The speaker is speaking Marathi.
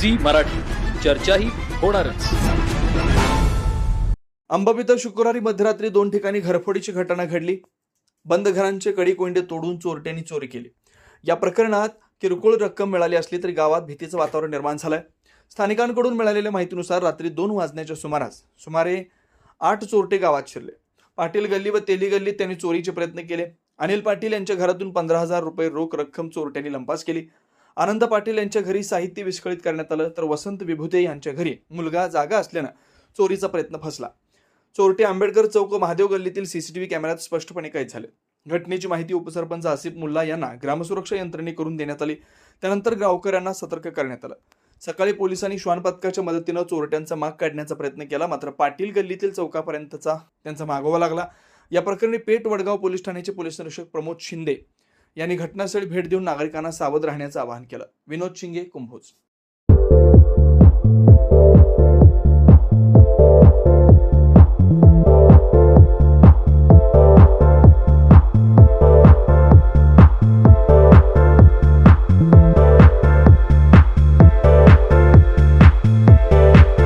झी मराठी. चर्चाही होणारच. अंबाबीत शुक्रवारी मध्यरात्री दोन ठिकाणी घरफोडीची घटना घडली. बंद घरांचे कडी कोंडे तोडून चोरट्यांनी चोरी केली. या प्रकरणात किरकोळ रक्कम मिळाली असली तरी गावात भीतीचं वातावरण निर्माण झालंय. स्थानिकांकडून मिळालेल्या माहितीनुसार रात्री दोन वाजण्याच्या सुमारास सुमारे आठ चोरटे गावात शिरले. पाटील गल्ली व तेली गल्लीत त्यांनी चोरीचे प्रयत्न केले. अनिल पाटील यांच्या घरातून पंधरा हजार रुपये रोख रक्कम चोरट्यांनी लंपास केली. आनंद पाटील यांच्या घरी साहित्य विस्कळीत करण्यात आलं तर वसंत विभुते यांच्या घरी मुलगा जागा असल्यानं चोरीचा प्रयत्न फसला. चोरटे आंबेडकर चौक महादेव गल्लीतील सीसीटीव्ही कॅमेऱ्यात स्पष्टपणे कैद झाले. घटनेची माहिती उपसरपंच आसिफ मुल्ला यांना ग्रामसुरक्षा यंत्रणे करून देण्यात आली. त्यानंतर गावकऱ्यांना सतर्क करण्यात आलं. सकाळी पोलिसांनी श्वान पथकाच्या मदतीनं चोरट्यांचा माग काढण्याचा प्रयत्न केला मात्र पाटील गल्लीतील चौकापर्यंतचा त्यांचा मागोवा लागला. या प्रकरणी पेठ वडगाव पोलीस ठाण्याचे पोलीस निरीक्षक प्रमोद शिंदे यांनी घटनास्थळी भेट देऊन नागरिकांना सावध राहण्याचं आवाहन केलं. विनोद शिंगे कुंभोज.